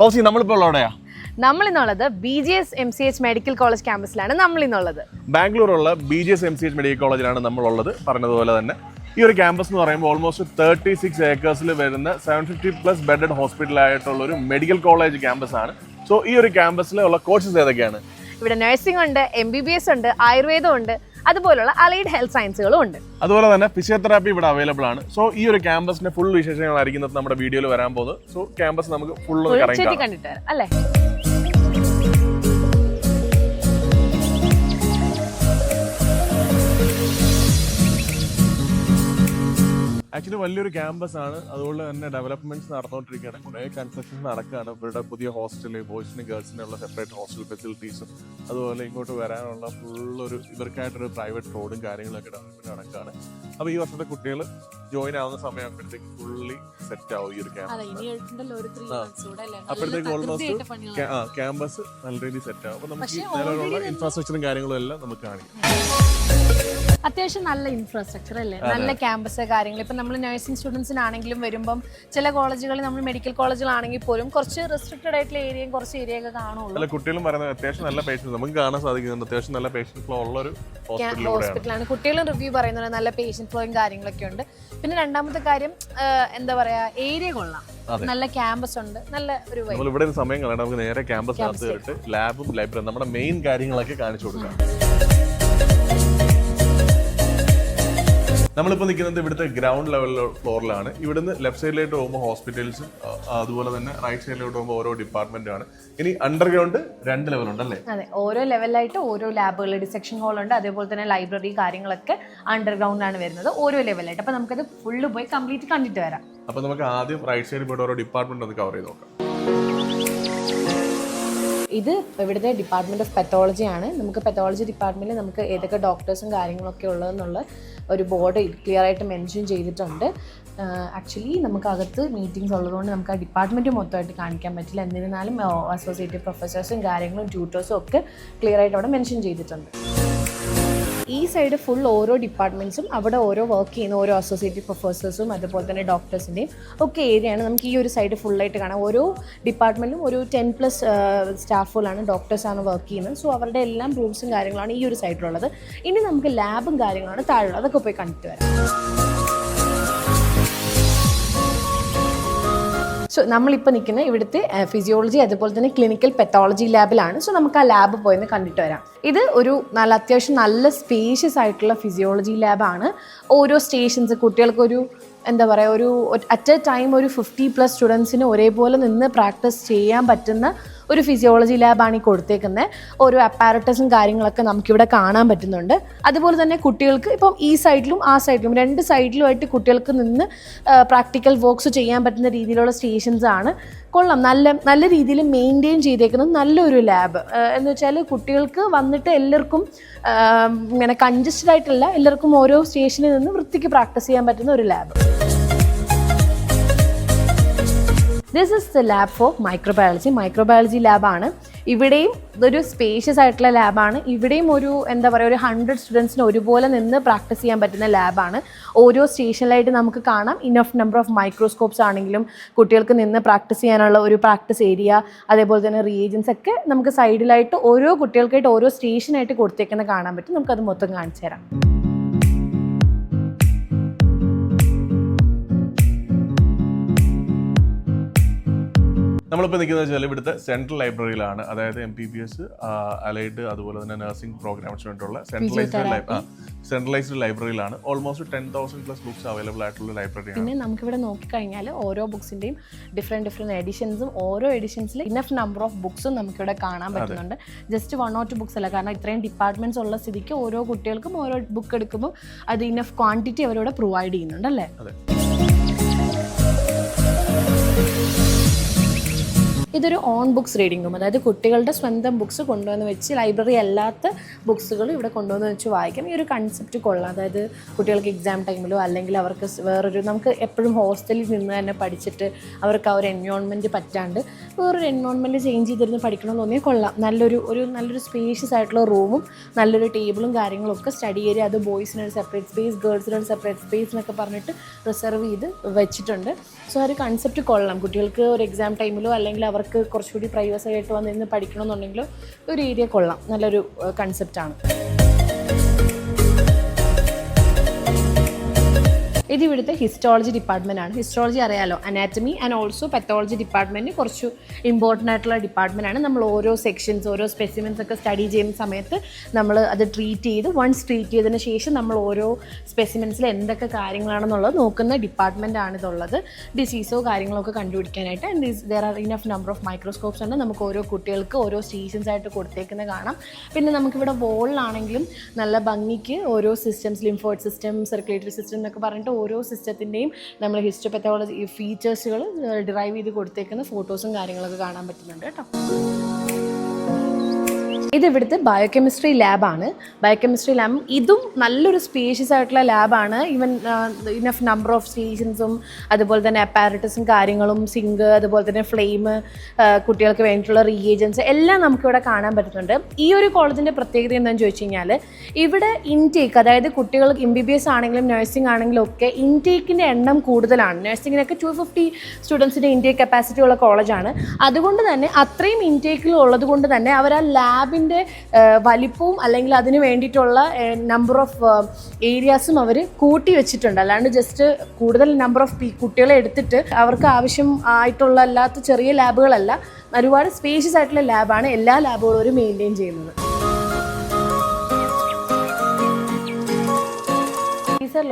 Fauci നമ്മളിപ്പോൾ ഉള്ളവിടെയാ നമ്മൾ ഇന്നുള്ളത് B G S M C H medical college ക്യാമ്പസിലാണ് നമ്മൾ ഇന്നുള്ളത് ബാംഗ്ലൂരുള്ള B G S M C H medical കോളേജിലാണ് നമ്മളുള്ളത്. പറഞ്ഞതുപോലെ തന്നെ ഈ ഒരു ക്യാമ്പസ് എന്ന് പറയുമ്പോൾ ഓൾമോസ്റ്റ് തേർട്ടി സിക്സ് ഏക്കേഴ്സിൽ വരുന്ന സെവൻ ഫിഫ്റ്റി പ്ലസ് ബെഡഡ് ഹോസ്പിറ്റലായിട്ടുള്ള ഒരു മെഡിക്കൽ കോളേജ് ക്യാമ്പസ് ആണ്. സോ ഈ ഒരു ക്യാമ്പസിൽ ഉള്ള കോഴ്സസ് ഏതൊക്കെയാണ്? ഇവിടെ നഴ്സിംഗ് ഉണ്ട് എം ബി ബി എസ് ഉണ്ട് ആയുർവേദം ഉണ്ട് അതുപോലുള്ള അലൈഡ് ഹെൽത്ത് സയൻസുകളും ഉണ്ട്. അതുപോലെ തന്നെ ഫിസിയോതെറാപ്പി ഇവിടെ അവൈലബിൾ ആണ്. സോ ഈ ഒരു ക്യാമ്പസിന്റെ ഫുൾ വിശേഷങ്ങളായിരിക്കും നമ്മുടെ വീഡിയോയിൽ വരാൻ പോകുന്നത്. സോ ക്യാമ്പസ് നമുക്ക് ഫുൾ കണ്ടിട്ട് അല്ലേ? ആക്ച്വലി വലിയൊരു ക്യാമ്പസ് ആണ്. അതുകൊണ്ട് തന്നെ ഡെവലപ്മെന്റ്സ് നടന്നുകൊണ്ടിരിക്കുകയാണ് കുറേ കൺസ്ട്രക്ഷൻ നടക്കുകയാണ്. ഇവരുടെ പുതിയ ഹോസ്റ്റൽ ബോയ്സിനും ഗേൾസിനും ഉള്ള സെപ്പറേറ്റ് ഹോസ്റ്റൽ ഫെസിലിറ്റീസും അതുപോലെ ഇങ്ങോട്ട് വരാനുള്ള ഫുൾ ഒരു ഇവർക്കായിട്ടൊരു പ്രൈവറ്റ് റോഡും കാര്യങ്ങളൊക്കെ ഡെവലപ്മെന്റ് നടക്കുകയാണ്. അപ്പോൾ ഈ വർഷത്തെ കുട്ടികൾ ജോയിൻ ആവുന്ന സമയമാകുമ്പോഴത്തേക്ക് ഫുള്ളി സെറ്റ് ആവും ഈ ഒരു ക്യാമ്പസ് അപ്പോഴത്തേക്ക് പണികളാണ്. ക്യാമ്പസ് നല്ല രീതിയിൽ സെറ്റ് ആവും. അപ്പൊ നമുക്ക് നിലവിലുള്ള ഇൻഫ്രാസ്ട്രക്ചറും കാര്യങ്ങളും എല്ലാം നമുക്ക് കാണിക്കാം. അത്യാവശ്യം നല്ല ഇൻഫ്രാസ്ട്രക്ചർ അല്ലേ? നല്ല ക്യാമ്പസ് കാര്യങ്ങൾ. ഇപ്പം നമ്മൾ നഴ്സിംഗ് സ്റ്റുഡൻസിനാണെങ്കിലും വരുമ്പം ചില കോളേജുകളിൽ നമ്മൾ മെഡിക്കൽ കോളേജുകളാണെങ്കിൽ പോലും കുറച്ച് റെസ്ട്രിക്റ്റഡ് ആയിട്ടുള്ള ഏരിയയും കുറച്ച് ഏരിയ ഒക്കെ കാണുള്ളൂ. കുട്ടികളും പറയുന്നത് അത്യാവശ്യം നല്ല പേഷ്യൻസ് നമുക്ക് കാണാൻ സാധിക്കുന്നുണ്ട്. അത്യാവശ്യം നല്ല പേഷ്യൻസ് ഫ്ലോ ഉള്ള ഒരു ഹോസ്പിറ്റലാണ് കുട്ടികളും റിവ്യൂ പറയുന്നുണ്ട്. നല്ല പേഷ്യൻ ഫ്ലോയും കാര്യങ്ങളൊക്കെ ഉണ്ട്. പിന്നെ രണ്ടാമത്തെ കാര്യം എന്താ പറയാ ഏരിയ കൊള്ളാം. നല്ല ക്യാമ്പസ് ഉണ്ട്. നല്ല ഒരു. നമ്മൾ ഇവിടെ ഒരു സമയം കളയണം. നമുക്ക് നേരെ ക്യാമ്പസിനകത്ത് Campus ലാബും ലൈബ്രറി നമ്മുടെ മെയിൻ കാര്യങ്ങളൊക്കെ കാണിച്ചു കൊടുക്കാം. നമ്മളിപ്പോൾ നിൽക്കുന്നത് ഇവിടുത്തെ ഗ്രൗണ്ട് ലെവൽ ഫ്ലോറിലാണ് ഇവിടുന്ന് ലെഫ്റ്റ് സൈഡിലോട്ട് പോകുമ്പോൾ ഹോസ്പിറ്റൽസും അതുപോലെ തന്നെ റൈറ്റ് സൈഡിലോട്ട് പോകുമ്പോൾ ഓരോ ഡിപ്പാർട്ട്മെന്റ് ആണ്. ഇനി അണ്ടർഗ്രൗണ്ട് രണ്ട് ലെവൽ ഉണ്ടല്ലേ അതെ ഓരോ ലെവലായിട്ട് ഓരോ ലാബുകൾ ഡിസെക്ഷൻ ഹോൾ ഉണ്ട്. അതേപോലെ തന്നെ ലൈബ്രറി കാര്യങ്ങളൊക്കെ അണ്ടർഗ്രൗണ്ട് ആണ് വരുന്നത്. ഓരോ ലെവലായിട്ട് അപ്പൊ നമുക്കത് ഫുള്ള് പോയി കംപ്ലീറ്റ് കണ്ടിട്ട് വരാം. അപ്പോൾ നമുക്ക് ആദ്യം റൈറ്റ് സൈഡിൽ പോയിട്ട് ഓരോ ഡിപ്പാർട്ട്മെന്റ് ഒന്ന് കവർ ചെയ്ത് നോക്കാം. ഇത് ഇവിടുത്തെ ഡിപ്പാർട്ട്മെന്റ് ഓഫ് പെത്തോളജി ആണ്. നമുക്ക് പെത്തോളജി ഡിപ്പാർട്ട്മെന്റിൽ നമുക്ക് ഏതൊക്കെ ഡോക്ടേഴ്സും കാര്യങ്ങളൊക്കെ ഉള്ളതെന്നുള്ള ഒരു ബോർഡ് ക്ലിയർ ആയിട്ട് മെൻഷൻ ചെയ്തിട്ടുണ്ട്. ആക്ച്വലി നമുക്കകത്ത് മീറ്റിംഗ്സ് ഉള്ളതുകൊണ്ട് നമുക്ക് ആ ഡിപ്പാർട്ട്മെന്റ് മൊത്തമായിട്ട് കാണിക്കാൻ പറ്റില്ല. എന്നിരുന്നാലും അസോസിയേറ്റ് പ്രൊഫസേഴ്സും കാര്യങ്ങളും ട്യൂട്ടേഴ്സും ഒക്കെ ക്ലിയർ ആയിട്ട് അവിടെ മെൻഷൻ ചെയ്തിട്ടുണ്ട്. ഈ സൈഡ് ഫുൾ ഓരോ ഡിപ്പാർട്ട്മെന്റ്സും അവിടെ ഓരോ വർക്ക് ചെയ്യുന്ന ഓരോ അസോസിയേറ്റ് പ്രൊഫസേഴ്സും അതുപോലെ തന്നെ ഡോക്ടേഴ്സിന്റെയും ഒക്കെ ഏരിയയാണ് നമുക്ക് ഈ ഒരു സൈഡ് ഫുള്ളായിട്ട് കാണാം. ഓരോ ഡിപ്പാർട്ട്മെന്റും ഒരു ടെൻ പ്ലസ് സ്റ്റാഫുകളാണ് ഡോക്ടേഴ്സാണ് വർക്ക് ചെയ്യുന്നത്. സോ അവരുടെ എല്ലാം റൂംസും കാര്യങ്ങളാണ് ഈ ഒരു സൈഡിലുള്ളത് ഇനി നമുക്ക് ലാബും കാര്യങ്ങളാണ് താഴെയുള്ളത്. അതൊക്കെ പോയി കണ്ടിട്ട് വരാം. സോ നമ്മളിപ്പോൾ നിൽക്കുന്ന ഇവിടുത്തെ ഫിസിയോളജി അതുപോലെ തന്നെ ക്ലിനിക്കൽ പെത്തോളജി ലാബിലാണ് സോ നമുക്ക് ആ ലാബ് പോയെന്ന് കണ്ടിട്ട് വരാം. ഇത് ഒരു നല്ല അത്യാവശ്യം നല്ല സ്പേഷ്യസ് ആയിട്ടുള്ള ഫിസിയോളജി ലാബാണ് ഓരോ സ്റ്റേഷൻസ് കുട്ടികൾക്കൊരു എന്താ പറയുക ഒരു അറ്റ് എ ടൈം ഒരു ഫിഫ്റ്റി പ്ലസ് സ്റ്റുഡൻസിന് ഒരേപോലെ നിന്ന് പ്രാക്ടീസ് ചെയ്യാൻ പറ്റുന്ന ഒരു ഫിസിയോളജി ലാബാണ് ഈ കൊടുത്തേക്കുന്നത് ഓരോ അപ്പാരറ്റസും കാര്യങ്ങളൊക്കെ നമുക്കിവിടെ കാണാൻ പറ്റുന്നുണ്ട്. അതുപോലെ തന്നെ കുട്ടികൾക്ക് ഇപ്പം ഈ സൈഡിലും ആ സൈഡിലും രണ്ട് സൈഡിലുമായിട്ട് കുട്ടികൾക്ക് നിന്ന് പ്രാക്ടിക്കൽ വർക്ക്സ് ചെയ്യാൻ പറ്റുന്ന രീതിയിലുള്ള സ്റ്റേഷൻസ് ആണ്. കൊള്ളാം. നല്ല നല്ല രീതിയിൽ മെയിന്റെയിൻ ചെയ്തേക്കുന്നത് നല്ലൊരു ലാബ് എന്ന് വെച്ചാൽ കുട്ടികൾക്ക് വന്നിട്ട് എല്ലാവർക്കും ഇങ്ങനെ കൺജസ്റ്റഡ് ആയിട്ടല്ല എല്ലാവർക്കും ഓരോ സ്റ്റേഷനിൽ നിന്ന് വൃത്തിക്ക് പ്രാക്ടീസ് ചെയ്യാൻ പറ്റുന്ന ഒരു lab this is the lab for microbiology microbiology ലാബാണ് ഇവിടെയും ഇതൊരു സ്പേഷ്യസ് ആയിട്ടുള്ള ലാബാണ് ഇവിടെയും ഒരു എന്താ പറയുക ഒരു ഹൺഡ്രഡ് സ്റ്റുഡൻസിന് ഒരുപോലെ നിന്ന് പ്രാക്ടീസ് ചെയ്യാൻ പറ്റുന്ന ലാബാണ് ഓരോ സ്റ്റേഷനിലായിട്ട് നമുക്ക് കാണാം. ഇനഫ് നമ്പർ ഓഫ് മൈക്രോസ്കോപ്സ് ആണെങ്കിലും കുട്ടികൾക്ക് നിന്ന് പ്രാക്ടീസ് ചെയ്യാനുള്ള ഒരു പ്രാക്ടീസ് ഏരിയ അതേപോലെ തന്നെ റിയേജൻസ് ഒക്കെ നമുക്ക് സൈഡിലായിട്ട് ഓരോ കുട്ടികൾക്കായിട്ട് ഓരോ സ്റ്റേഷനായിട്ട് കൊടുത്തേക്കുന്നത് കാണാൻ പറ്റും. നമുക്കത് മൊത്തം കാണിച്ചു തരാം നമ്മളിപ്പോൾ നിൽക്കുന്നത് വെച്ചാൽ ഇവിടുത്തെ സെൻട്രൽ ലൈബ്രറിയിലാണ് അതായത് M B B S allied അതുപോലെ തന്നെ നഴ്സിംഗ് പ്രോഗ്രാംസിന് വേണ്ടിയുള്ള centralised library centralised ലൈബ്രറിയിലാണ് almost ten thousand plus books available ആയിട്ടുള്ള ലൈബ്രറിയാണ് പിന്നെ നമുക്ക് ഇവിടെ നോക്കിക്കഴിഞ്ഞാൽ ഓരോ ബുക്സിന്റെയും ഡിഫറെന്റ് ഡിഫറെന്റ് എഡിഷൻസും ഓരോ എഡിഷൻസിൽ ഇനഫ് നമ്പർ ഓഫ് ബുക്സും നമുക്കിവിടെ കാണാൻ പറ്റുന്നുണ്ട്. Just one or two books അല്ല. കാരണം ഇത്രയും ഡിപ്പാർട്ട്മെന്റ്സ് ഉള്ള സ്ഥിതിക്ക് ഓരോ കുട്ടികൾക്കും ഓരോ ബുക്ക് എടുക്കുമ്പോൾ അത് ഇനഫ് ക്വാണ്ടിറ്റി അവരോട് പ്രൊവൈഡ് ചെയ്യുന്നുണ്ട് അല്ലേ? ഇതൊരു ഓൺ ബുക്സ് റീഡിംഗ് റൂം അതായത് കുട്ടികളുടെ സ്വന്തം ബുക്സ് കൊണ്ടുവന്ന് വെച്ച് ലൈബ്രറി അല്ലാത്ത ബുക്സുകൾ ഇവിടെ കൊണ്ടുവന്ന് വെച്ച് വായിക്കാം. ഈ ഒരു കൺസെപ്റ്റ് കൊള്ളാം. അതായത് കുട്ടികൾക്ക് എക്സാം ടൈമിലോ അല്ലെങ്കിൽ അവർക്ക് വേറൊരു നമുക്ക് എപ്പോഴും ഹോസ്റ്റലിൽ നിന്ന് തന്നെ പഠിച്ചിട്ട് അവർക്ക് ആ ഒരു എൻവയോൺമെന്റ് പറ്റാണ്ട് വേറൊരു എൻവയോൺമെന്റ് ചേഞ്ച് ചെയ്തിരുന്ന് പഠിക്കണമെന്ന് തോന്നിയാൽ കൊള്ളാം. നല്ലൊരു ഒരു നല്ലൊരു സ്പേഷ്യസ് ആയിട്ടുള്ള റൂമും നല്ലൊരു ടേബിളും കാര്യങ്ങളും ഒക്കെ സ്റ്റഡി ഏരിയ അത് ബോയ്സിനൊരു സെപ്പറേറ്റ് സ്പേസ് ഗേൾസിനൊരു സെപ്പറേറ്റ് സ്പേസ് എന്നൊക്കെ പറഞ്ഞിട്ട് റിസർവ് ചെയ്ത് വെച്ചിട്ടുണ്ട്. സോ ആ ഒരു കൺസെപ്റ്റ് കൊള്ളാം. കുട്ടികൾക്ക് ഒരു എക്സാം ടൈമിലോ അല്ലെങ്കിൽ അവർക്ക് അവർക്ക് കുറച്ചുകൂടി പ്രൈവസി ആയിട്ട് വന്നിരുന്ന് പഠിക്കണമെന്നുണ്ടെങ്കിൽ ഒരു ഏരിയ കൊള്ളാം. നല്ലൊരു കൺസെപ്റ്റാണ് ഇത് ഇവിടുത്തെ ഹിസ്റ്റോളജി ഡിപ്പാർട്ട്മെന്റ് ആണ്. ഹിസ്റ്റോളജി അറിയാലോ? Anatomy and also pathology department കുറച്ച് ഇമ്പോർട്ടന്റ് ആയിട്ടുള്ള ഡിപ്പാർട്ട്മെന്റ് ആണ്. നമ്മൾ ഓരോ സെക്ഷൻസ് ഓരോ സ്പെസിമെൻസ് ഒക്കെ സ്റ്റഡി ചെയ്യുന്ന സമയത്ത് നമ്മൾ അത് ട്രീറ്റ് ചെയ്ത് വൺസ് ട്രീറ്റ് ചെയ്തതിന് ശേഷം നമ്മൾ ഓരോ സ്പെസിമെൻസിൽ എന്തൊക്കെ കാര്യങ്ങളാണെന്നുള്ളത് നോക്കുന്ന ഡിപ്പാർട്ട്മെന്റ് ആണ് ഇതുള്ളത്. ഡിസീസോ കാര്യങ്ങളോ ഒക്കെ കണ്ടുപിടിക്കാനായിട്ട്. And there are enough number of microscopes ഉണ്ട് നമുക്ക് ഓരോ കുട്ടികൾക്ക് ഓരോ സ്റ്റേഷൻസ് ആയിട്ട് കൊടുത്തേക്കുന്നത് കാണാം. പിന്നെ നമുക്കിവിടെ വോളിലാണെങ്കിലും നല്ല ഭംഗിക്ക് ഓരോ systems lymphoid system circulatory system എന്നൊക്കെ പറഞ്ഞിട്ട് ഓരോ സിസ്റ്റത്തിന്റെയും നമ്മൾ ഹിസ്റ്റോപത്തോളജി പെത്തോളജി ഫീച്ചേഴ്സുകൾ ഡിറൈവ് ചെയ്ത് കൊടുത്തേക്കുന്ന ഫോട്ടോസും കാര്യങ്ങളൊക്കെ കാണാൻ പറ്റുന്നുണ്ട് കേട്ടോ. ഇത് ഇവിടുത്തെ ബയോകെമിസ്ട്രി ലാബാണ് ബയോകെമിസ്ട്രി ലാബ് ഇതും നല്ലൊരു സ്പീഷ്യസ് ആയിട്ടുള്ള ലാബാണ് ഈവൻ ഇനഫ് നമ്പർ ഓഫ് സ്റ്റേഷൻസും അതുപോലെ തന്നെ അപ്പാരറ്റസും കാര്യങ്ങളും സിങ്ക് അതുപോലെ തന്നെ ഫ്ലെയിം കുട്ടികൾക്ക് വേണ്ടിയിട്ടുള്ള റീഏജൻസ് എല്ലാം നമുക്കിവിടെ കാണാൻ പറ്റുന്നുണ്ട്. ഈ ഒരു കോളേജിന്റെ പ്രത്യേകത എന്താണെന്ന് ചോദിച്ചു കഴിഞ്ഞാൽ ഇവിടെ ഇൻടേക്ക് അതായത് കുട്ടികൾ എം ബി ബി എസ് ആണെങ്കിലും നഴ്സിംഗ് ആണെങ്കിലും ഒക്കെ ഇൻടേക്കിന്റെ എണ്ണം കൂടുതലാണ്. നഴ്സിങ്ങിനൊക്കെ ടു ഫിഫ്റ്റി സ്റ്റുഡൻസിന്റെ ഇൻടേക്ക് കപ്പാസിറ്റി ഉള്ള കോളേജാണ് അതുകൊണ്ട് തന്നെ അത്രയും ഇൻടേക്കിൽ ഉള്ളത് കൊണ്ട് തന്നെ അവർ ആ ലാബിന്റെ വലിപ്പവും അല്ലെങ്കിൽ അതിന് വേണ്ടിയിട്ടുള്ള നമ്പർ ഓഫ് ഏരിയാസും അവർ കൂട്ടി വെച്ചിട്ടുണ്ട്. അല്ലാണ്ട് ജസ്റ്റ് കൂടുതൽ നമ്പർ ഓഫ് കുട്ടികളെ എടുത്തിട്ട് അവർക്ക് ആവശ്യം ആയിട്ടുള്ള അല്ലാത്ത ചെറിയ ലാബുകളല്ല. ഒരുപാട് സ്പേഷ്യസ് ആയിട്ടുള്ള ലാബാണ് എല്ലാ ലാബുകളും അവർ മെയിന്റെയിൻ ചെയ്യുന്നത്.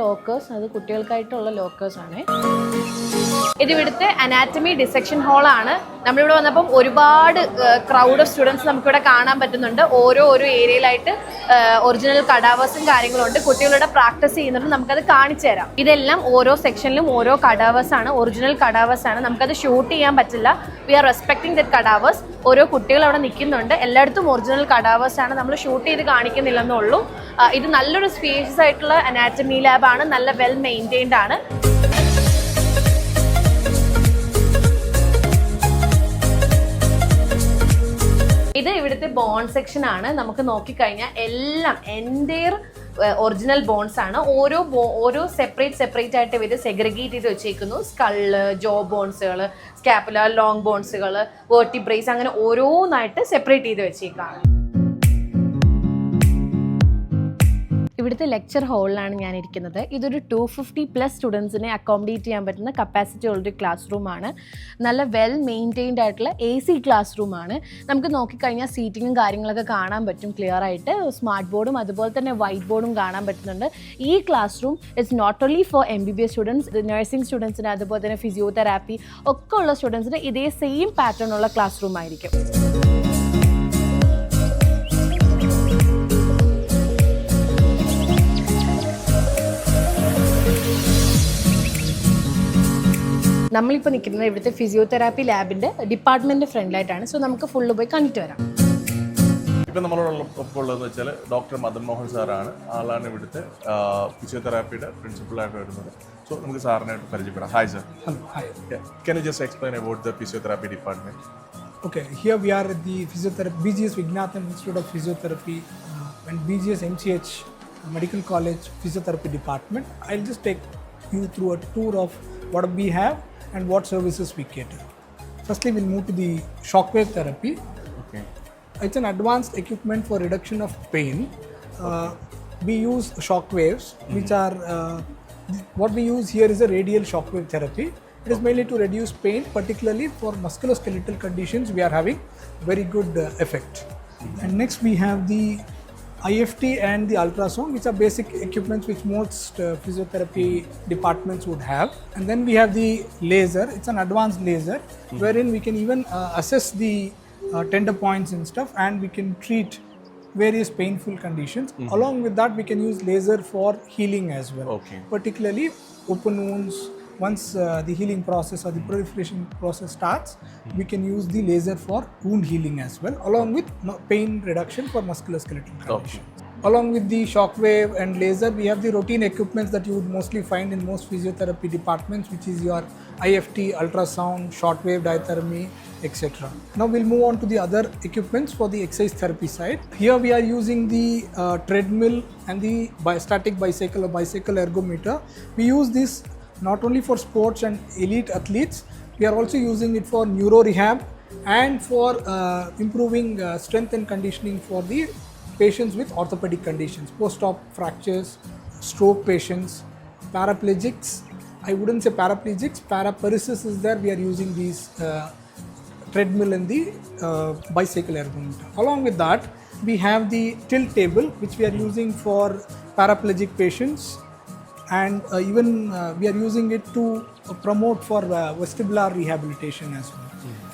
ലോക്കേഴ്സ് അത് കുട്ടികൾക്കായിട്ടുള്ള ലോക്കേഴ്സ് ആണ്. ഇത് ഇവിടുത്തെ അനാറ്റമി ഡിസെക്ഷൻ ഹാളാണ് നമ്മളിവിടെ വന്നപ്പം ഒരുപാട് ക്രൗഡ് ഓഫ് സ്റ്റുഡൻസ് നമുക്കിവിടെ കാണാൻ പറ്റുന്നുണ്ട്. ഓരോ ഓരോ ഏരിയയിലായിട്ട് ഒറിജിനൽ കടാവേഴ്സും കാര്യങ്ങളുണ്ട്. കുട്ടികളുടെ പ്രാക്ടീസ് ചെയ്യുന്നുണ്ട്. നമുക്കത് കാണിച്ചു തരാം. ഇതെല്ലാം ഓരോ സെക്ഷനിലും ഓരോ കടാവേഴ്സ് ആണ്. ഒറിജിനൽ കടാവേഴ്സ് ആണ്. നമുക്കത് ഷൂട്ട് ചെയ്യാൻ പറ്റില്ല. We are respecting that cadavers ഓരോ കുട്ടികൾ അവിടെ നിൽക്കുന്നുണ്ട്. എല്ലായിടത്തും ഒറിജിനൽ കടാവേഴ്സ് ആണ്. നമ്മൾ ഷൂട്ട് ചെയ്ത് കാണിക്കുന്നില്ലെന്നുള്ളൂ ഉള്ളൂ. ഇത് നല്ലൊരു സ്പേഷ്യസ് ആയിട്ടുള്ള അനാറ്റമി ലാബാണ് നല്ല വെൽ മെയിന്റെയിൻഡ് ആണ്. ഇവിടുത്തെ ബോൺ സെക്ഷൻ ആണ്. നമുക്ക് നോക്കിക്കഴിഞ്ഞാൽ എല്ലാം എന്റെയർ ഒറിജിനൽ ബോൺസ് ആണ്. ഓരോ ബോ- ഓരോ സെപ്പറേറ്റ് സെപ്പറേറ്റ് ആയിട്ട് ഇവർ സെഗ്രിഗേറ്റ് ചെയ്ത് വെച്ചേക്കുന്നു. സ്കൾ ജോ ബോൺസുകൾ സ്കാപ്പുല ലോങ് ബോൺസുകൾ വേർട്ടിബ്രേസ് അങ്ങനെ ഓരോന്നായിട്ട് സെപ്പറേറ്റ് ചെയ്ത് വെച്ചേക്കാണ്. ഇവിടുത്തെ ലെക്ചർ ഹാളിലാണ് ഞാൻ ഇരിക്കുന്നത് ഇതൊരു ടു ഫിഫ്റ്റി പ്ലസ് സ്റ്റുഡൻസിനെ അക്കോമഡേറ്റ് ചെയ്യാൻ പറ്റുന്ന കപ്പാസിറ്റി ഉള്ളൊരു ക്ലാസ് റൂമാണ് നല്ല വെൽ മെയിന്റെയിൻഡ് ആയിട്ടുള്ള എ സി ക്ലാസ് റൂമാണ് നമുക്ക് നോക്കിക്കഴിഞ്ഞാൽ സീറ്റിങ്ങും കാര്യങ്ങളൊക്കെ കാണാൻ പറ്റും ക്ലിയർ ആയിട്ട്. സ്മാർട്ട് ബോർഡും അതുപോലെ തന്നെ വൈറ്റ് ബോർഡും കാണാൻ പറ്റുന്നുണ്ട്. ഈ classroom it's not only for M B B S students nursing സ്റ്റുഡൻസിന് അതുപോലെ തന്നെ ഫിസിയോതെറാപ്പി ഒക്കെ ഉള്ള സ്റ്റുഡൻസിന് ഇതേ സെയിം പാറ്റേൺ ഉള്ള ക്ലാസ് റൂം ആയിരിക്കും. നമ്മളിപ്പോൾ നിൽക്കുന്നത് ഇവിടുത്തെ ഫിസിയോതെറാപ്പി ലാബിന്റെ ഡിപ്പാർട്ട്മെന്റ് ഫ്രണ്ടിലായിട്ടാണ്. സോ നമുക്ക് ഫുള്ള് പോയി കണ്ടിട്ട് വരാം. ഇപ്പം നമ്മളോടുള്ള ഒപ്പം ഉള്ളതെന്ന് വെച്ചാൽ ഡോക്ടർ മദൻ മോഹൻ സാറാണ്. ആളാണ് ഇവിടുത്തെ ഫിസിയോതെറാപ്പിയുടെ പ്രിൻസിപ്പളായിട്ട് വരുന്നത്. സോ നമുക്ക് സാറിനായിട്ട് പരിചയപ്പെടാം. Hi sir. Can you just explain about the physiotherapy department Okay, here we are at the physiotherapy, BGS physiotherapy Institute of Physiotherapy S and BGS MCH Medical College Physiotherapy Department. I'll just take you through a tour of what we have. and what services we cater. Firstly, we'll move to the shockwave therapy. Okay. It's an advanced equipment for reduction of pain. Uh, we use shock waves, mm-hmm. which are uh, what we use here is a radial shockwave therapy. It is mainly to reduce pain, particularly for musculoskeletal conditions. We are having very good uh, effect. Mm-hmm. And next, we have the IFT and the ultrasound, which are basic equipments which most uh, physiotherapy departments would have. And then we have the laser. It's an advanced laser, wherein we can even uh, assess the uh, tender points and stuff, and we can treat various painful conditions. Along with that, we can use laser for healing as well. Okay. Particularly open wounds. Once uh, the healing process or the proliferation process starts, we can use the laser for wound healing as well, along with pain reduction for musculoskeletal conditions. Along with the shockwave and laser, we have the routine equipments that you would mostly find in most physiotherapy departments, which is your IFT, ultrasound, shortwave diathermy, etc. Now we'll move on to the other equipments for the exercise therapy side. Here we are using the uh, treadmill and the bi- static bicycle or bicycle ergometer. We use this not only for sports and elite athletes, we are also using it for neuro rehab and for uh, improving uh, strength and conditioning for the patients with orthopedic conditions, post-op fractures, stroke patients, paraplegics. I wouldn't say paraplegics, paraparesis is there. We are using these uh, treadmill and the uh, bicycle ergometer. Along with that, we have the tilt table, which we are using for paraplegic patients, and uh, even uh, we are using it to uh, promote for uh, vestibular rehabilitation as well.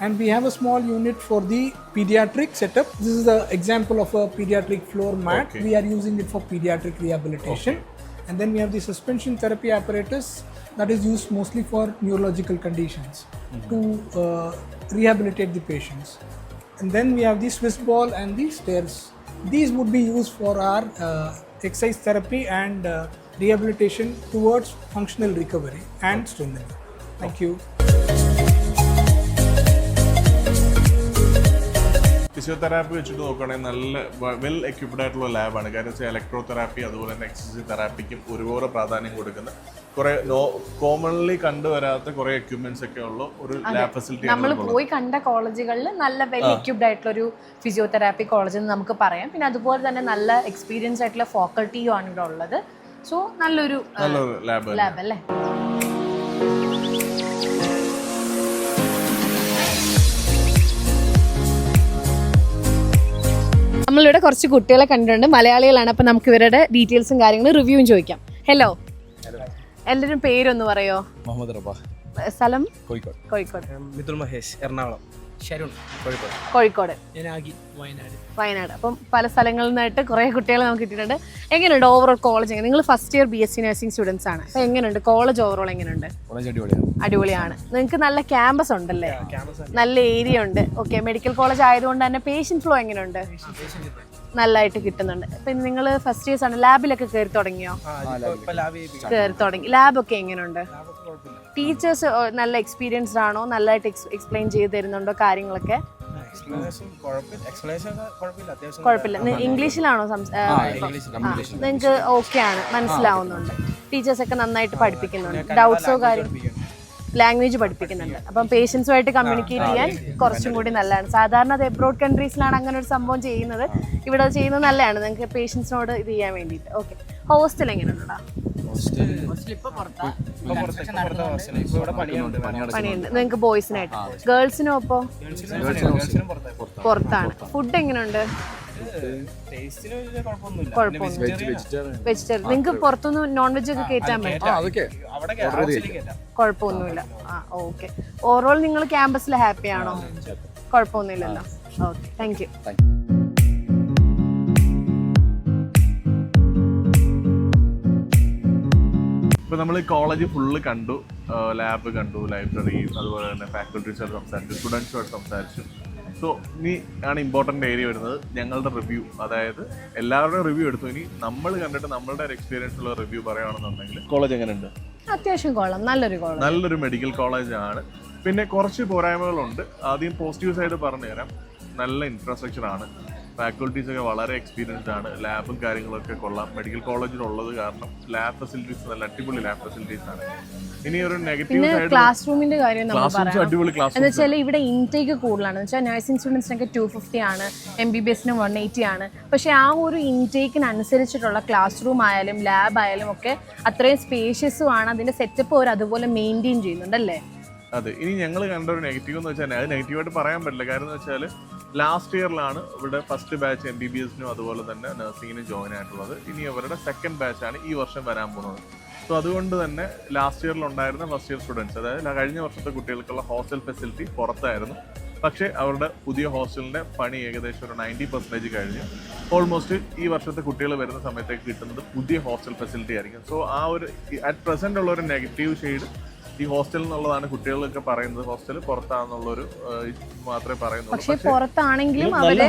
And we have a small unit for the pediatric setup. This is the example of a pediatric floor mat. Okay. We are using it for pediatric rehabilitation. And then we have the suspension therapy apparatus that is used mostly for neurological conditions to uh, rehabilitate the patients. And then we have the Swiss ball and the stairs. These would be used for our uh, exercise therapy and uh, rehabilitation towards functional recovery and strengthening. Thank you. Physiotherapy വെച്ചിട്ട് നോക്കുകയാണെങ്കിൽ നല്ല well equipped ആയിട്ടുള്ള ലാബാണ് കാര്യം വെച്ചാൽ electro therapy അതുപോലെ തന്നെ exercise തെറാപ്പിക്കും ഒരുപോലെ പ്രാധാന്യം കൊടുക്കുന്ന. കുറെ നോ കോമൺലി കണ്ടുവരാത്ത കുറെ എക്യുപ്മെന്റ്സ് ഒക്കെ ഉള്ള ഒരു ലാബ് ഫെസിലിറ്റി നമ്മൾ പോയി കണ്ട കോളേജുകളിൽ നല്ല വെൽ എക്യുപ്ഡ് ആയിട്ടുള്ള ഒരു ഫിസിയോതെറാപ്പി കോളേജ് എന്ന് നമുക്ക് പറയാം. പിന്നെ അതുപോലെ തന്നെ നല്ല എക്സ്പീരിയൻസ് ആയിട്ടുള്ള ഫാക്കൾട്ടിയും ആണ് ഇവിടെ ഉള്ളത്. സോ നല്ലൊരു നല്ലൊരു ലാബ് ലാബ് അല്ലേ? നമ്മളിവിടെ കുറച്ച് കുട്ടികളെ കണ്ടിട്ടുണ്ട്. മലയാളികളാണ്. അപ്പൊ നമുക്ക് ഇവരുടെ ഡീറ്റെയിൽസും കാര്യങ്ങളും റിവ്യൂവും ചോദിക്കാം. ഹലോ എല്ലാവരും പേരൊന്ന് പറയോ? മുഹമ്മദ് റബ സ്ഥലം? കോഴിക്കോട്. കോഴിക്കോട്. മിഥുൽ മഹേഷ് എറണാകുളം. കോഴിക്കോട്. കോഴിക്കോട്. ഞാൻ ആഗി വയനാട്. വയനാട്. അപ്പം പല സ്ഥലങ്ങളിൽ നിന്നായിട്ട് കുറേ കുട്ടികളെ നമുക്ക് കിട്ടിയിട്ടുണ്ട്. എങ്ങനെയുണ്ട് ഓവറോൾ കോളേജ് എങ്ങനെ? നിങ്ങൾ first year B S C nursing students ആണ്. അപ്പോൾ എങ്ങനെയുണ്ട്? കോളേജ് ഓവറോൾ എങ്ങനെയുണ്ട്? കോളേജ് അടിപൊളിയാണ്. അടിപൊളിയാണ്. നിങ്ങൾക്ക് നല്ല ക്യാമ്പസ് ഉണ്ടല്ലേ? നല്ല ഏരിയ ഉണ്ട്. ഓക്കെ മെഡിക്കൽ കോളേജ് ആയതുകൊണ്ട് തന്നെ പേഷ്യൻ ഫ്ലോ എങ്ങനെയുണ്ട്? നല്ലതായിട്ട് കിട്ടുന്നുണ്ട്. പിന്നെ നിങ്ങൾ ഫസ്റ്റ് ഇയേഴ്സ് ആണ് ലാബിലൊക്കെ കയറി തുടങ്ങിയോ? കയറി തുടങ്ങി. ലാബൊക്കെ എങ്ങനെയുണ്ട്? ടീച്ചേഴ്സ് നല്ല എക്സ്പീരിയൻസ്ഡ് ആണോ? നല്ലതായിട്ട് എക്സ്പ്ലെയിൻ ചെയ്ത് തരുന്നുണ്ടോ കാര്യങ്ങളൊക്കെ? കുഴപ്പമില്ല. ഇംഗ്ലീഷിലാണോ നിങ്ങൾക്ക് ഓക്കെ ആണ്. മനസ്സിലാവുന്നുണ്ട്. ടീച്ചേഴ്സ് ഒക്കെ നന്നായിട്ട് പഠിപ്പിക്കുന്നുണ്ട്. ഡൗട്ട്സോ കാര്യം ലാംഗ്വേജ് പഠിപ്പിക്കുന്നുണ്ട്. അപ്പം പേഷ്യൻസുമായിട്ട് കമ്മ്യൂണിക്കേറ്റ് ചെയ്യാൻ കുറച്ചും കൂടി നല്ലതാണ്. സാധാരണ അത് എബ്രോഡ് കൺട്രീസിലാണ് അങ്ങനെ ഒരു സംഭവം ചെയ്യുന്നത്. ഇവിടെ അത് ചെയ്യുന്നത് നല്ലതാണ്. നിങ്ങൾക്ക് പേഷ്യൻസിനോട് ഇത് ചെയ്യാൻ വേണ്ടിയിട്ട്. ഓക്കെ ഹോസ്റ്റൽ എങ്ങനെയുണ്ടോ? പണിയുണ്ട്. നിങ്ങൾക്ക് ബോയ്സിനായിട്ട് ഗേൾസിനും അപ്പോൾ പുറത്താണ്. ഫുഡ് എങ്ങനെയുണ്ട്? വെജിറ്റേറിയൻ നിങ്ങൾക്ക് പുറത്തുനിന്ന് നോൺ വെജ് ഒക്കെ കയറ്റാൻ പറ്റും. കുഴപ്പമൊന്നുമില്ല. ആ ഓക്കെ ഓവറോൾ നിങ്ങൾ ക്യാമ്പസിൽ ഹാപ്പി ആണോ? കുഴപ്പമൊന്നുമില്ലല്ലോ. ഓക്കെ താങ്ക് യു ഇപ്പൊ നമ്മൾ കോളേജ് ഫുള്ള് കണ്ടു. ലാബ് കണ്ടു ലൈബ്രറി അതുപോലെ തന്നെ ഫാക്കൽറ്റീസുമായിട്ട് സംസാരിച്ചു സ്റ്റുഡൻസുമായിട്ട് സംസാരിച്ചു. സോ ഇനി ആണ് ഇമ്പോർട്ടന്റ് ഏരിയ വരുന്നത്. ഞങ്ങളുടെ റിവ്യൂ അതായത് എല്ലാവരുടെയും റിവ്യൂ എടുത്തു. ഇനി നമ്മൾ കണ്ടിട്ട് നമ്മളുടെ ഒരു എക്സ്പീരിയൻസ് ഉള്ള റിവ്യൂ പറയുകയാണെന്നുണ്ടെങ്കിൽ കോളേജ് എങ്ങനെയുണ്ട്? അത്യാവശ്യം കോളം നല്ലൊരു കോളേജ് നല്ലൊരു മെഡിക്കൽ കോളേജ് ആണ്. പിന്നെ കുറച്ച് പോരായ്മകളുണ്ട്. ആദ്യം പോസിറ്റീവ് സൈഡ് പറഞ്ഞു തരാം നല്ല ഇൻഫ്രാസ്ട്രക്ചർ ആണ്. ഫാക്കൽറ്റീസ് ഒക്കെ വളരെ എക്സ്പീരിയൻസ്ഡ് ആണ്. ലാബും കാര്യങ്ങളൊക്കെ കൊള്ളാം. മെഡിക്കൽ കോളേജിൽ ഉള്ളത് കാരണം ലാബ് ഫെസിലിറ്റീസ് നല്ല അടിപൊളി ലാബ് ഫെസിലിറ്റീസ് ആണ്. ഇനി ഒരു നെഗറ്റീവ് ക്ലാസ് റൂമിന്റെ കാര്യം അടിപൊളി ക്ലാസ് എന്ന് വെച്ചാൽ ഇവിടെ ഇൻടേക്ക് കൂടുതലാണ്. എന്ന് വെച്ചാൽ നഴ്സിംഗ് സ്റ്റുഡൻസിനൊക്കെ ടു ഫിഫ്റ്റി ആണ്. എം ബി ബി എസിന് വൺ എയ്റ്റി ആണ്. പക്ഷേ ആ ഒരു ഇൻടേക്കിനനുസരിച്ചിട്ടുള്ള ക്ലാസ് റൂം ആയാലും ലാബ് ആയാലും ഒക്കെ അത്രയും സ്പേഷ്യസും ആണ്. അതിന്റെ സെറ്റപ്പ് അവർ അതുപോലെ മെയിന്റെയിൻ ചെയ്യുന്നുണ്ടല്ലേ അതെ. ഇനി ഞങ്ങൾ കണ്ട ഒരു നെഗറ്റീവ് എന്ന് വെച്ചാൽ അത് നെഗറ്റീവായിട്ട് പറയാൻ പറ്റില്ല. കാരണം എന്ന് വെച്ചാൽ ലാസ്റ്റ് ഇയറിലാണ് ഇവിടെ first batch M B B എസിനും അതുപോലെ തന്നെ നഴ്സിംഗിനും ജോയിൻ ആയിട്ടുള്ളത്. ഇനി അവരുടെ സെക്കൻഡ് ബാച്ചാണ് ഈ വർഷം വരാൻ പോകുന്നത്. സോ അതുകൊണ്ട് തന്നെ ലാസ്റ്റ് ഇയറിൽ ഉണ്ടായിരുന്ന ഫസ്റ്റ് ഇയർ സ്റ്റുഡൻസ് അതായത് കഴിഞ്ഞ വർഷത്തെ കുട്ടികൾക്കുള്ള ഹോസ്റ്റൽ ഫെസിലിറ്റി പുറത്തായിരുന്നു. പക്ഷേ അവരുടെ പുതിയ ഹോസ്റ്റലിന്റെ പണി ഏകദേശം ഒരു നയന്റി പെർസെന്റേജ് കഴിഞ്ഞു. ഓൾമോസ്റ്റ് ഈ വർഷത്തെ കുട്ടികൾ വരുന്ന സമയത്തേക്ക് കിട്ടുന്നത് പുതിയ ഹോസ്റ്റൽ ഫെസിലിറ്റി ആയിരിക്കും. സോ ആ ഒരു അറ്റ് പ്രസന്റ് ഉള്ള ഒരു നെഗറ്റീവ് ഷെയ്ഡ് ഈ ഹോസ്റ്റൽ എന്നുള്ളതാണ് കുട്ടികളൊക്കെ പറയുന്നത്. ഹോസ്റ്റൽ പുറത്താണെന്നുള്ളൊരു മാത്രമേ പറയുന്നുള്ളൂ. പക്ഷേ പുറത്താണെങ്കിലും അവർ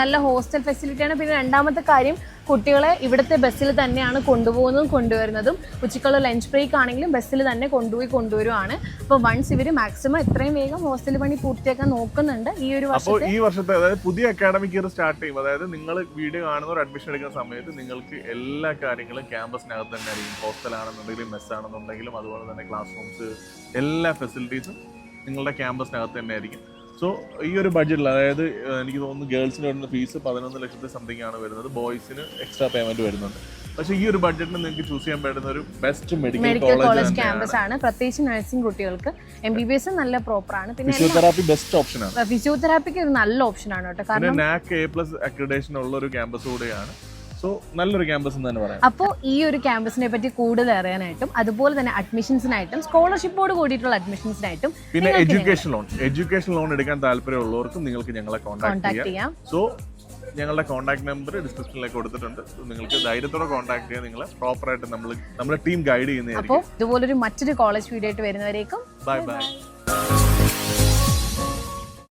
നല്ല ഹോസ്റ്റൽ ഫെസിലിറ്റിയാണ് പിന്നെ രണ്ടാമത്തെ കാര്യം കുട്ടികളെ ഇവിടുത്തെ ബസ്സിൽ തന്നെയാണ് കൊണ്ടുപോകുന്നതും കൊണ്ടുവരുന്നതും. ഉച്ചക്കുള്ള ലഞ്ച് ബ്രേക്ക് ആണെങ്കിലും ബസ്സിൽ തന്നെ കൊണ്ടുപോയി കൊണ്ടുവരുവാണ്. അപ്പോൾ വൺസ് ഇവർ മാക്സിമം എത്രയും വേഗം ഹോസ്റ്റൽ പണി പൂർത്തിയാക്കാൻ നോക്കുന്നുണ്ട് ഈ ഒരു അപ്പോൾ വർഷത്തെ ഈ വർഷത്തെ അതായത് പുതിയ അക്കാഡമിക് ഇയർ സ്റ്റാർട്ട് ചെയ്യും. അതായത് നിങ്ങൾ വീഡിയോ കാണുന്ന ഒരു അഡ്മിഷൻ എടുക്കുന്ന സമയത്ത് നിങ്ങൾക്ക് എല്ലാ കാര്യങ്ങളും ക്യാമ്പസിനകത്ത് തന്നെ ആയിരിക്കും. ഹോസ്റ്റൽ ആണെന്നുണ്ടെങ്കിലും മെസ് ആണെന്നുണ്ടെങ്കിലും അതുപോലെ തന്നെ ക്ലാസ് റൂംസ് എല്ലാ ഫെസിലിറ്റീസും നിങ്ങളുടെ ക്യാമ്പസിനകത്ത് തന്നെ ആയിരിക്കും. സോ ഈ ഒരു ബഡ്ജറ്റിൽ അതായത് എനിക്ക് തോന്നുന്നു ഗേൾസിന് വരുന്ന ഫീസ് പതിനൊന്ന് ലക്ഷത്തെ സംതിങ് ആണ് വരുന്നത്. ബോയ്സിന് എക്സ്ട്രാ പേയ്മെന്റ് വരുന്നുണ്ട്. പക്ഷെ ഈ ഒരു ബഡ്ജറ്റിന് നിങ്ങൾക്ക് ചൂസ് ചെയ്യാൻ പറ്റുന്ന ഒരു ബെസ്റ്റ് മെഡിക്കൽ കോളേജ് ക്യാമ്പസ് ആണ്. പ്രത്യേകിച്ച് നഴ്സിംഗ് കുട്ടികൾക്ക് എം ബി ബി എസ് നല്ല പ്രോപ്പർ ആണ്. പിന്നെ ഫിസിയോതെറാപ്പി ബെസ്റ്റ് ഓപ്ഷൻ ആണ്. ഫിസിയോതെറാപ്പിക്ക് ഒരു നല്ല ഓപ്ഷൻ ആണ് കേട്ടോ. കാരണം നാക് എ പ്ലസ് അക്രഡേഷൻ ഉള്ള ഒരു ക്യാമ്പസ് കൂടെയാണ്. സോ നല്ലൊരു ക്യാമ്പസ് എന്ന് തന്നെ പറയാം. അപ്പോൾ ഈ ഒരു ക്യാമ്പസിനെ പറ്റി കൂടുതൽ അറിയാനായിട്ടും അതുപോലെ തന്നെ അഡ്മിഷൻസിനായിട്ടും സ്കോളർഷിപ്പോട് കൂടിയിട്ടുള്ള അഡ്മിഷൻസിനായിട്ടും പിന്നെ എഡ്യൂക്കേഷൻ ലോൺ എഡ്യൂക്കേഷൻ ലോൺ എടുക്കാൻ താല്പര്യമുള്ളവർക്കും നിങ്ങൾക്ക് ഞങ്ങളെ കോൺടാക്ട് ചെയ്യാം. സോ ഞങ്ങളുടെ കോൺടാക്ട് നമ്പർ ഡിസ്ക്രിപ്ഷനിലേക്ക് കൊടുത്തിട്ടുണ്ട്. നിങ്ങൾക്ക് ധൈര്യത്തോടെ കോൺടാക്ട് ചെയ്യാൻ നിങ്ങളെ പ്രോപ്പറായിട്ട് നമ്മൾ നമ്മുടെ ടീം ഗൈഡ് ചെയ്യുന്നതായിരിക്കും. അപ്പോൾ ഇതുപോലൊരു മറ്റൊരു കോളേജ് വീഡിയോ ആയിട്ട് വരുന്നവരേക്കും ബൈ ബൈ